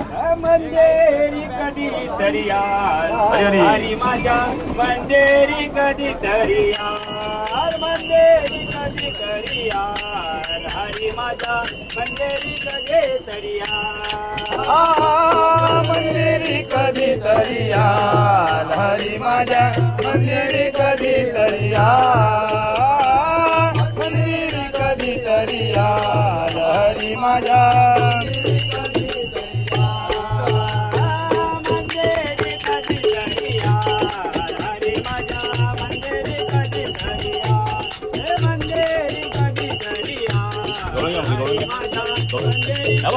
मंदेरी कधी तरी हरी. माझ्या मंदेरी कधी तरी यार मंदेरी कधी तरी हरी माझ्या मंदेरी कधी तरी मंदिरी कधी तरी हरी माझ्या मंदिरी कधी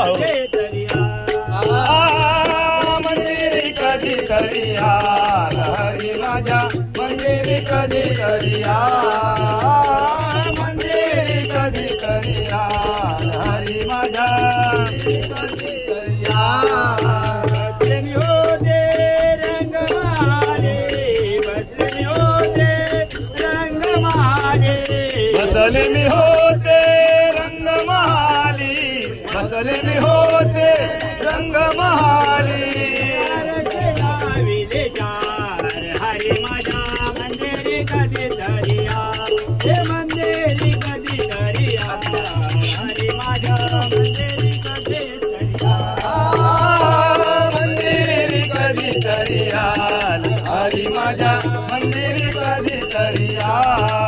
मंदेरी कधी तरी मंदिरी कधी तरी हरी माझ्या मंदिरी कधी तरी मंदिरी कधी तरी हरी माझ्या कधी बसले मी होते रंग महाली हरी माझ्या मंदिरी कधी दरिया? हे मंदिरी कधी दरिया? हरी माझ्या मंदिरी कधी दरिया? मंदिरी कधी तरी याल हरी माझ्या मंदिरी कधी तरी याल मंदिरी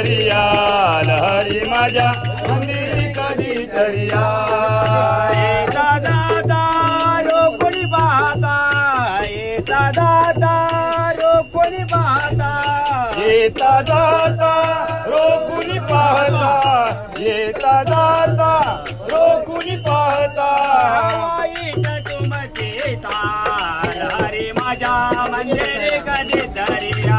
कधी तरी याल हरी माझ्या मंदिरी कधी तरी याल येता दादा रोकोली पाहता? येता दादा रोकोली पाहता? येता जाता रोखुनी पाहता? येता जाता रोखुनी पाहता तुमचे हरी माझ्या मंदिरे कधी मंदिरे कधी दरिया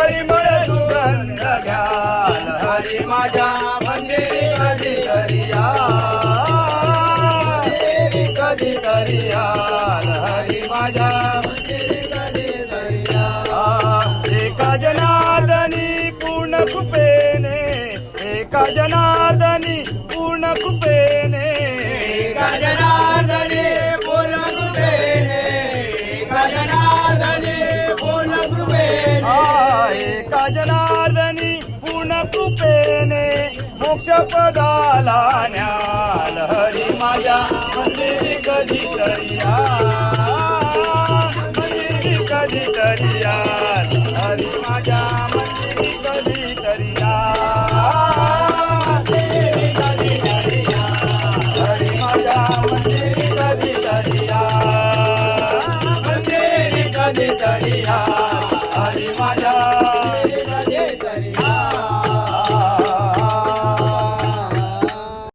परिमळ सुगंध घ्याल हरी माझ्या मंदिरी कधी तरी याल कधी तरी हरी माझ्या मंदिरी कधी एका जनार्दनी पूर्ण कृपेने एका जनार्दनी पूर्ण कृपेने. एका जनार्दनी पूर्ण कृपेने मोक्ष पदाला न्याल. हरी माझ्या मंदिरी कधी करिया मंदिरी कधी करिया हरी माझ्या मंदिरी कधी करिया हरी माझ्या